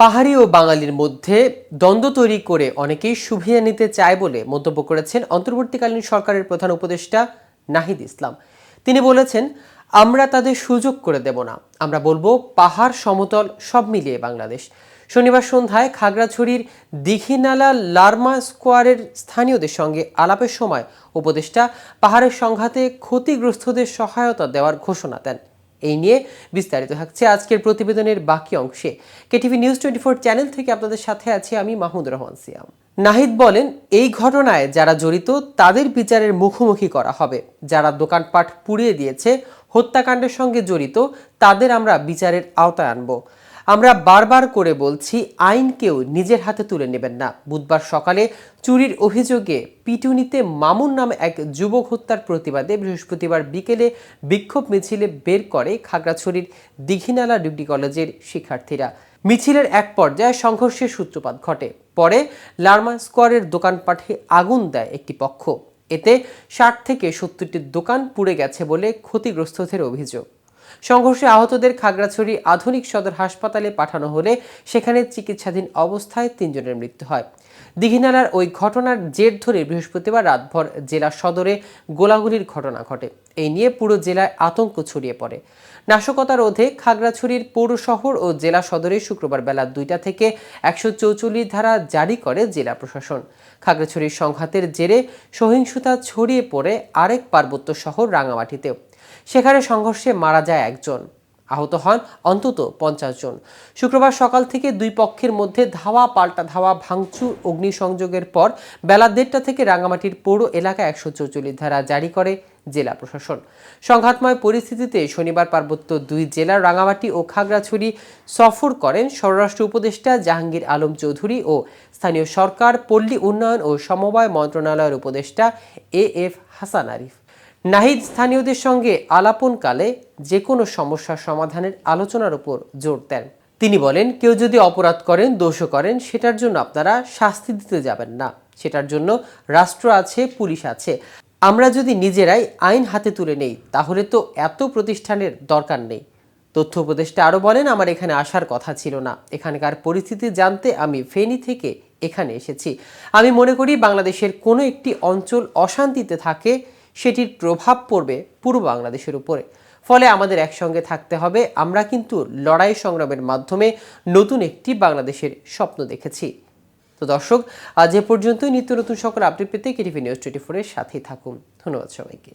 পাহাড়ি ও বাঙালির মধ্যে দ্বন্দ্ব তৈরি করে অনেকেই সুবিধা নিতে চায় বলে মন্তব্য করেছেন অন্তর্বর্তীকালীন সরকারের প্রধান উপদেষ্টা নাহিদ ইসলাম। তিনি বলেছেন, আমরা তাদের সুযোগ করে দেব না। আমরা বলব, পাহাড়, সমতল, সব মিলিয়ে বাংলাদেশ। শনিবার সন্ধ্যায় খাগড়াছড়ির দীঘিনালা লার্মা স্কোয়ারের স্থানীয়দের সঙ্গে আলাপের সময় উপদেষ্টা পাহাড়ের সংঘাতে ক্ষতিগ্রস্তদের সহায়তা দেওয়ার ঘোষণা দেন। এই নিয়ে বিস্তারিত থাকছে আজকের প্রতিবেদনের বাকি অংশে। KTV news twenty four channel থেকে আপনাদের সাথে আছি আমি মাহমুদ রহমান সিয়াম। নাহিদ বলেন, এই ঘটনায় যারা জড়িত তাদের বিচারের মুখোমুখি করা হবে। যারা দোকানপাট পুড়িয়ে দিয়েছে, হত্যাকাণ্ডের সঙ্গে জড়িত, তাদের আমরা বিচারের আওতায় আনব। আমরা বারবার করে বলছি আইন কেউ নিজের হাতে তুলে নেবেন না। বুধবার সকালে চুরির অভিযোগে পিটুনিতে মামুন নামে এক যুবক হত্যার প্রতিবাদে বৃহস্পতিবার বিকেলে বিক্ষোভ মিছিলে বের করে খাগড়াছড়ির দীঘিনালা ডিগ্রি কলেজের শিক্ষার্থীরা। মিছিলের এক পর্যায়ে সংঘর্ষের সূত্রপাত ঘটে। পরে লার্মা স্কোয়ারের দোকানপাঠে আগুন দেয় একটি পক্ষ। এতে ষাট থেকে সত্তরটি দোকান পুড়ে গেছে বলে ক্ষতিগ্রস্তদের অভিযোগ। সংঘর্ষে আহতদের খাগড়াছড়ি আধুনিক সদর হাসপাতালে পাঠানো হলে সেখানে চিকিৎসাধীন অবস্থায় তিনজনের মৃত্যু হয়। দীঘিনালার ওই ঘটনার জের ধরে বৃহস্পতিবার রাতভর জেলা সদরে গোলাগুলির ঘটনা ঘটে। এই নিয়ে পুরো জেলায় আতঙ্ক ছড়িয়ে পড়ে। নাশকতা রোধে খাগড়াছড়ির পৌর শহর ও জেলা সদরে শুক্রবার বেলা দুইটা থেকে একশো চৌচল্লিশ ধারা জারি করে জেলা প্রশাসন। খাগড়াছড়ির সংঘাতের জেরে সহিংসতা ছড়িয়ে পড়ে আরেক পার্বত্য শহর রাঙামাটিতেও। সেখানে সংঘর্ষে মারা যায় একজন। আহত হন অন্তত পঞ্চাশ জন। শুক্রবার সকাল থেকে দুই পক্ষের মধ্যে ধাওয়া, পাল্টা ধাওয়া, ভাঙচুর, অগ্নিসংযোগের পর বেলা দেড়টা থেকে রাঙামাটির পৌর এলাকায় একশো চৌচল্লিশ ধারা জারি করে জেলা প্রশাসন। সংঘাতময় পরিস্থিতিতে শনিবার পার্বত্য দুই জেলার রাঙামাটি ও খাগড়াছড়ি সফর করেন স্বরাষ্ট্র উপদেষ্টা জাহাঙ্গীর আলম চৌধুরী ও স্থানীয় সরকার, পল্লী উন্নয়ন ও সমবায় মন্ত্রণালয়ের উপদেষ্টা এ এফ হাসান আরিফ। নাহিদ স্থানীয়দের সঙ্গে আলাপনকালে যে কোনো সমস্যার সমাধানের আলোচনার উপর জোর দেন। তিনি বলেন, কেউ যদি অপরাধ করেন দোষ করেন, সেটার জন্য আপনারা শাস্তি দিতে যাবেন না। সেটার জন্য রাষ্ট্র আছে, পুলিশ আছে। আমরা যদি নিজেরাই আইন হাতে তুলে নেই, তাহলে তো এত প্রতিষ্ঠানের দরকার নেই। তথ্য উপদেষ্টা আরও বলেন, আমার এখানে আসার কথা ছিল না। এখানকার পরিস্থিতি জানতে আমি ফেনী থেকে এখানে এসেছি। আমি মনে করি, বাংলাদেশের কোনো একটি অঞ্চল অশান্তিতে থাকে সেটির প্রভাব পড়বে পূর্ব বাংলাদেশের উপরে। ফলে আমাদের একসঙ্গে থাকতে হবে। আমরা কিন্তু লড়াই সংগ্রামের মাধ্যমে নতুন একটি বাংলাদেশের স্বপ্ন দেখেছি। তো দর্শক, আজ এ পর্যন্তই। নিত্য নতুন সকল আপডেট পেতে কেটিভি নিউজ টোয়েন্টি ফোরের সাথেই থাকুন। ধন্যবাদ সবাইকে।